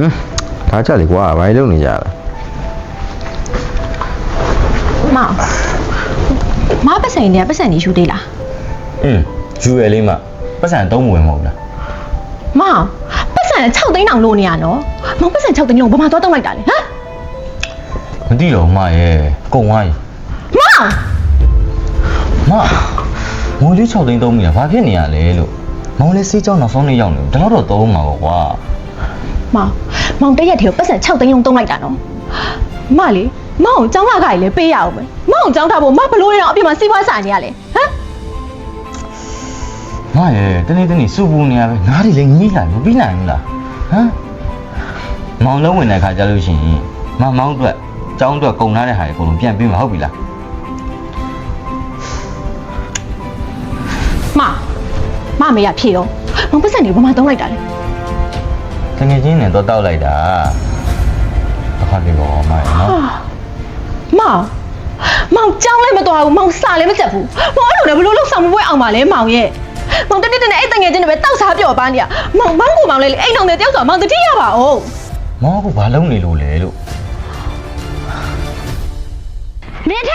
ဟမ်ဒါကြလေကွာဘာလို့လုပ်နေကြလဲမောင်မပတ်စံနေပတ်စံနေယူသေးလားอืมယူရလေးမှပတ်စံသုံးမဝင်မဟုတ်လားမောင်ပတ်စံ6သိန်းတောင်လို့နေရနော်မောင်ပတ်စံ6သိန်းလုံးဘာမှတော့တောင်းလိုက်တာလေဟမ်မသိတော့မရဲ့ကုံသွားပြီမောင်မငိုလေး6သိန်းသုံးမိတာဘာဖြစ်နေရလဲလို့မောင်လေးစေးကြောင်းနောက်ဆုံးနေ့ရောက်နေတယ်တော့တော့သုံးမှာပေါ့ကွာ မောင်မောင်တရက်တည်းကိုပတ်စံ6သိန်းလုံးတောင်းလိုက်တာနော်မလေးမောင်ကိုကျောင်းလာခိုင်းလေပေးရအောင်မယ်မောင်ကိုကျောင်းထားဖို့မဘလို့ရအောင်အပြင်မှာစီးပွားစားနေရလေဟမ်မရဲ့တနေ့တနေ့စူပူနေရပဲငါးတွေလည်းငီးလာမပြီးနိုင်ဘူးလားဟမ်မောင်လုံးဝင်တဲ့ခါကြလို့ရှိရင်မမောင်အတွက်ကျောင်းအတွက်ကုန်ထားတဲ့ဟာတွေအကုန်လုံးပြန်ပြီးမှာဟုတ်ပြီလားမမမေရဖြေတော့မောင်ပတ်စံနေဘာမှတောင်းလိုက်တာလေ တကယ်ချင်းနဲ့တော့တောက်လိုက်တာအခါလေးပေါ့မရဲ့နော်မောင်မောင်ကျောင်းလည်းမတော်ဘူးမောင်စာလည်းမချက်ဘူးမောင်အဲ့လိုလည်းဘလို့လောက်ဆောင်မပွဲအောင်ပါလဲမောင်ရဲ့မောင်တနေ့တနေ့အဲ့တငယ်ချင်းတွေပဲတောက်စားပြော့ပါနေရမောင်မောင်ကိုမောင်လေးအိမ်တော်တွေတယောက်ဆိုမောင်တတိရပါဦးမောင်ကဘာလုံးနေလို့လဲလို့မင်းထ